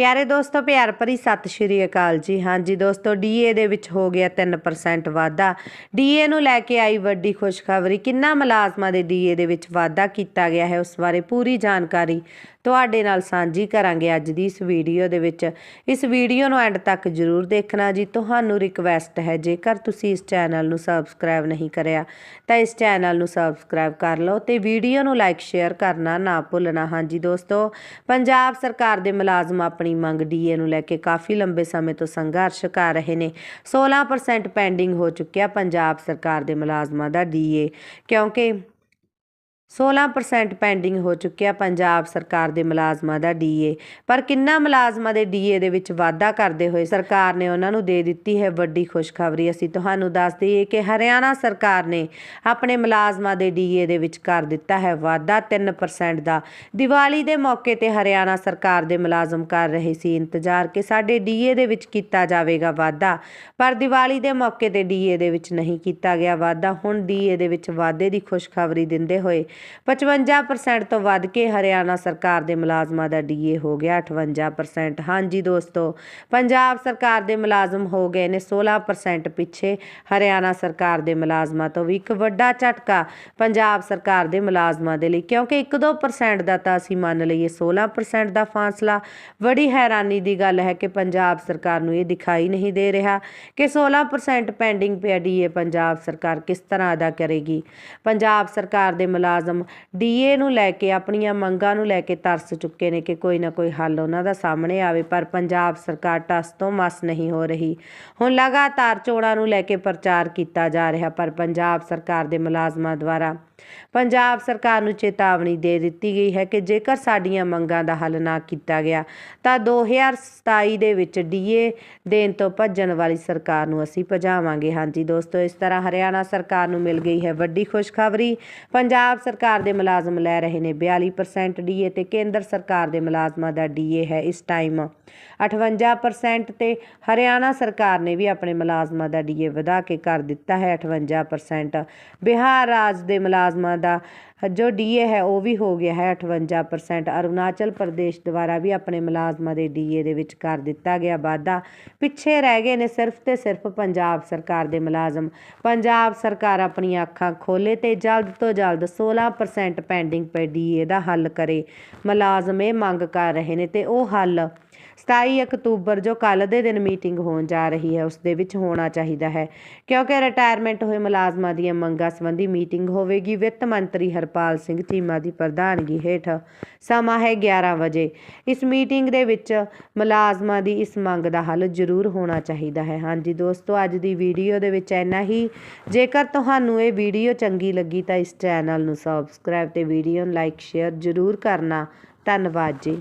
ਪਿਆਰੇ ਦੋਸਤੋ, ਪਿਆਰ ਭਰੀ ਸਤਿ ਸ਼੍ਰੀ ਅਕਾਲ ਜੀ। ਹਾਂਜੀ ਦੋਸਤੋ ਡੀਏ ਦੇ ਵਿੱਚ ਹੋ ਗਿਆ 3% ਵਾਧਾ। ਡੀਏ ਨੂੰ ਲੈ ਕੇ ਆਈ ਵੱਡੀ ਖੁਸ਼ਖਬਰੀ। ਕਿੰਨਾ ਮੁਲਾਜ਼ਮਾਂ ਦੇ ਡੀਏ ਦੇ ਵਿੱਚ ਵਾਧਾ ਕੀਤਾ ਗਿਆ ਹੈ, ਉਸ ਬਾਰੇ ਪੂਰੀ ਜਾਣਕਾਰੀ ਤੁਹਾਡੇ ਨਾਲ ਸਾਂਝੀ ਕਰਾਂਗੇ ਅੱਜ ਦੀ ਇਸ ਵੀਡੀਓ ਦੇ ਵਿੱਚ। ਇਸ ਵੀਡੀਓ ਨੂੰ ਐਂਡ ਤੱਕ ਜਰੂਰ ਦੇਖਣਾ ਜੀ। ਤੁਹਾਨੂੰ ਰਿਕਵੈਸਟ ਹੈ, ਜੇਕਰ ਤੁਸੀਂ ਇਸ ਚੈਨਲ ਨੂੰ ਸਬਸਕ੍ਰਾਈਬ ਨਹੀਂ ਕਰਿਆ, ਤਾਂ ਇਸ ਚੈਨਲ ਨੂੰ ਸਬਸਕ੍ਰਾਈਬ ਕਰ ਲਓ ਤੇ ਵੀਡੀਓ ਨੂੰ ਲਾਈਕ, ਸ਼ੇਅਰ ਕਰਨਾ ਨਾ ਭੁੱਲਣਾ। ਹਾਂਜੀ ਦੋਸਤੋ, ਪੰਜਾਬ ਸਰਕਾਰ ਦੇ ਮੁਲਾਜ਼ਮ ਆਪਣੀ ਮੰਗ ਡੀਏ ਨੂੰ ਲੈ ਕੇ ਕਾਫੀ ਲੰਬੇ ਸਮੇਂ ਤੋਂ ਸੰਘਰਸ਼ ਕਰ ਰਹੇ ਨੇ। 16% ਪੈਂਡਿੰਗ ਹੋ ਚੁੱਕਿਆ ਪੰਜਾਬ ਸਰਕਾਰ ਦੇ ਮੁਲਾਜ਼ਮਾਂ ਦਾ ਡੀਏ, ਕਿਉਂਕਿ 16% ਪੈਂਡਿੰਗ ਹੋ ਚੁੱਕਿਆ ਪੰਜਾਬ ਸਰਕਾਰ ਦੇ ਮੁਲਾਜ਼ਮਾਂ ਦਾ ਡੀਏ ਪਰ ਕਿੰਨਾ ਮੁਲਾਜ਼ਮਾਂ ਦੇ ਡੀਏ ਦੇ ਵਿੱਚ ਵਾਧਾ ਕਰਦੇ ਹੋਏ ਸਰਕਾਰ ਨੇ ਉਹਨਾਂ ਨੂੰ ਦੇ ਦਿੱਤੀ ਹੈ ਵੱਡੀ ਖੁਸ਼ਖਬਰੀ। ਅਸੀਂ ਤੁਹਾਨੂੰ ਦੱਸ ਦਈਏ ਕਿ ਹਰਿਆਣਾ ਸਰਕਾਰ ਨੇ ਆਪਣੇ ਮੁਲਾਜ਼ਮਾਂ ਦੇ ਡੀਏ ਦੇ ਵਿੱਚ ਕਰ ਦਿੱਤਾ ਹੈ ਵਾਧਾ। 3% ਦਾ ਦੀਵਾਲੀ ਦੇ ਮੌਕੇ ਤੇ ਹਰਿਆਣਾ ਸਰਕਾਰ ਦੇ ਮੁਲਾਜ਼ਮ ਕਰ ਰਹੇ ਸੀ ਇੰਤਜ਼ਾਰ ਕਿ ਸਾਡੇ ਡੀਏ ਦੇ ਵਿੱਚ ਕੀਤਾ ਜਾਵੇਗਾ ਵਾਧਾ। ਪਰ ਦੀਵਾਲੀ ਦੇ ਮੌਕੇ ਤੇ ਡੀਏ ਦੇ ਵਿੱਚ ਨਹੀਂ ਕੀਤਾ ਗਿਆ ਵਾਧਾ। ਹੁਣ ਡੀਏ ਦੇ ਵਿੱਚ ਵਾਧੇ ਦੀ ਖੁਸ਼ਖਬਰੀ ਦਿੰਦੇ ਹੋਏ 55% ਤੋਂ ਵੱਧ ਕੇ ਹਰਿਆਣਾ ਸਰਕਾਰ ਦੇ ਮੁਲਾਜ਼ਮਾਂ ਦਾ ਡੀਏ ਹੋ ਗਿਆ 58% ਹਾਂਜੀ ਦੋਸਤੋ, ਪੰਜਾਬ ਸਰਕਾਰ ਦੇ ਮੁਲਾਜ਼ਮ ਹੋ ਗਏ ਨੇ 16% ਪਿੱਛੇ। ਹਰਿਆਣਾ ਸਰਕਾਰ ਦੇ ਮੁਲਾਜ਼ਮਾਂ ਤੋਂ ਵੀ ਇੱਕ ਵੱਡਾ ਝਟਕਾ ਪੰਜਾਬ ਸਰਕਾਰ ਦੇ ਮੁਲਾਜ਼ਮਾਂ ਦੇ ਲਈ, ਕਿਉਂਕਿ 1-2% ਦਾ ਤਾਂ ਅਸੀਂ ਮੰਨ ਲਈਏ 16% ਦਾ ਫਾਸਲਾ। ਬੜੀ ਹੈਰਾਨੀ ਦੀ ਗੱਲ ਹੈ ਕਿ ਪੰਜਾਬ ਸਰਕਾਰ ਨੂੰ ਇਹ ਦਿਖਾਈ ਨਹੀਂ ਦੇ ਰਿਹਾ ਕਿ 16% ਪੈਂਡਿੰਗ ਪਿਆ ਡੀਏ ਪੰਜਾਬ ਸਰਕਾਰ ਕਿਸ ਤਰ੍ਹਾਂ ਅਦਾ ਕਰੇਗੀ। ਪੰਜਾਬ ਸਰਕਾਰ ਦੇ ਮੁਲਾਜ਼ਮ ਡੀਏ ਨੂੰ ਲੈ ਕੇ ਆਪਣੀਆਂ ਮੰਗਾਂ ਨੂੰ ਲੈ ਕੇ ਤਰਸ ਚੁੱਕੇ ਨੇ ਕਿ ਕੋਈ ਨਾ ਕੋਈ ਹੱਲ ਉਹਨਾਂ ਦਾ ਸਾਹਮਣੇ ਆਵੇ, ਪਰ ਪੰਜਾਬ ਸਰਕਾਰ ਟਸ ਤੋਂ ਮਸ ਨਹੀਂ ਹੋ ਰਹੀ। ਹੁਣ ਲਗਾਤਾਰ ਚੋਣਾਂ ਨੂੰ ਲੈ ਕੇ ਪ੍ਰਚਾਰ ਕੀਤਾ ਜਾ ਰਿਹਾ, ਪਰ ਪੰਜਾਬ ਸਰਕਾਰ ਦੇ ਮੁਲਾਜ਼ਮਾਂ ਦੁਆਰਾ ਪੰਜਾਬ ਸਰਕਾਰ ਨੂੰ ਚੇਤਾਵਨੀ ਦੇ ਦਿੱਤੀ ਗਈ ਹੈ ਕਿ ਜੇਕਰ ਸਾਡੀਆਂ ਮੰਗਾਂ ਦਾ ਹੱਲ ਨਾ ਕੀਤਾ ਗਿਆ, ਤਾਂ 2027 ਦੇ ਵਿੱਚ ਡੀਏ ਦੇਣ ਤੋਂ ਭੱਜਣ ਵਾਲੀ ਸਰਕਾਰ ਨੂੰ ਅਸੀਂ ਭਜਾਵਾਂਗੇ। ਹਾਂਜੀ ਦੋਸਤੋ, ਇਸ ਤਰ੍ਹਾਂ ਹਰਿਆਣਾ ਸਰਕਾਰ ਨੂੰ ਮਿਲ ਗਈ ਹੈ ਵੱਡੀ ਖੁਸ਼ਖਬਰੀ। ਪੰਜਾਬ ਸਰਕਾਰ ਦੇ ਮੁਲਾਜ਼ਮ ਲੈ ਰਹੇ ਨੇ 42% ਡੀਏ ਤੇ ਕੇਂਦਰ ਸਰਕਾਰ ਦੇ ਮੁਲਾਜ਼ਮਾਂ ਦਾ ਡੀਏ ਹੈ ਇਸ ਟਾਈਮ 58% ਤੇ ਹਰਿਆਣਾ ਸਰਕਾਰ ਨੇ ਵੀ ਆਪਣੇ ਮੁਲਾਜ਼ਮਾਂ ਦਾ ਡੀਏ ਵਧਾ ਕੇ ਕਰ ਦਿੱਤਾ ਹੈ 58% ਬਿਹਾਰ ਰਾਜ ਦੇ ਮੁਲਾਜ਼ਮ ਮੁਲਾਜ਼ਮਾਂ ਦਾ। ਜੋ ਡੀਏ ਹੈ, ਉਹ ਵੀ ਹੋ ਗਿਆ ਹੈ 58% ਅਰੁਣਾਚਲ ਪ੍ਰਦੇਸ਼ ਦੁਆਰਾ ਵੀ ਆਪਣੇ ਮੁਲਾਜ਼ਮਾਂ ਦੇ ਡੀਏ ਦੇ ਵਿੱਚ ਕਰ ਦਿੱਤਾ ਗਿਆ ਵਾਧਾ। ਪਿੱਛੇ ਰਹਿ ਗਏ ਨੇ ਸਿਰਫ ਤੇ ਸਿਰਫ ਪੰਜਾਬ ਸਰਕਾਰ ਦੇ ਮੁਲਾਜ਼ਮ। ਪੰਜਾਬ ਸਰਕਾਰ ਆਪਣੀਆਂ ਅੱਖਾਂ ਖੋਲੇ ਤੇ ਜਲਦ ਤੋਂ ਜਲਦ 16% ਪੈਂਡਿੰਗ ਪਏ ਡੀਏ ਦਾ ਹੱਲ ਕਰੇ। ਮੁਲਾਜ਼ਮ ਇਹ ਮੰਗ ਕਰ ਰਹੇ ਨੇ ਤੇ ਉਹ ਹੱਲ 27 ਅਕਤੂਬਰ, ਜੋ ਕੱਲ ਦੇ ਦਿਨ ਮੀਟਿੰਗ ਹੋਣ ਜਾ ਰਹੀ ਹੈ, ਉਸ ਦੇ ਵਿੱਚ ਹੋਣਾ ਚਾਹੀਦਾ ਹੈ। ਕਿਉਂਕਿ ਰਿਟਾਇਰਮੈਂਟ ਹੋਏ ਮੁਲਾਜ਼ਮਾਂ ਦੀਆਂ ਮੰਗਾਂ ਸੰਬੰਧੀ ਮੀਟਿੰਗ ਹੋਵੇਗੀ, ਵਿੱਤ ਮੰਤਰੀ ਹਰਪਾਲ ਸਿੰਘ ਚੀਮਾ ਦੀ ਪ੍ਰਧਾਨਗੀ ਹੇਠ ਸਮਾਂ ਹੈ 11 ਵਜੇ। ਇਸ ਮੀਟਿੰਗ ਦੇ ਵਿੱਚ ਮੁਲਾਜ਼ਮਾਂ ਦੀ ਇਸ ਮੰਗ ਦਾ ਹੱਲ ਜ਼ਰੂਰ ਹੋਣਾ ਚਾਹੀਦਾ ਹੈ। ਹਾਂਜੀ ਦੋਸਤੋ, ਅੱਜ ਦੀ ਵੀਡੀਓ ਦੇ ਵਿੱਚ ਇੰਨਾ ਹੀ। ਜੇਕਰ ਤੁਹਾਨੂੰ ਇਹ ਵੀਡੀਓ ਚੰਗੀ ਲੱਗੀ ਤਾਂ ਇਸ ਚੈਨਲ ਨੂੰ ਸਬਸਕ੍ਰਾਈਬ ਤੇ ਵੀਡੀਓ ਨੂੰ ਲਾਈਕ ਸ਼ੇਅਰ ਜ਼ਰੂਰ ਕਰਨਾ। ਧੰਨਵਾਦ ਜੀ।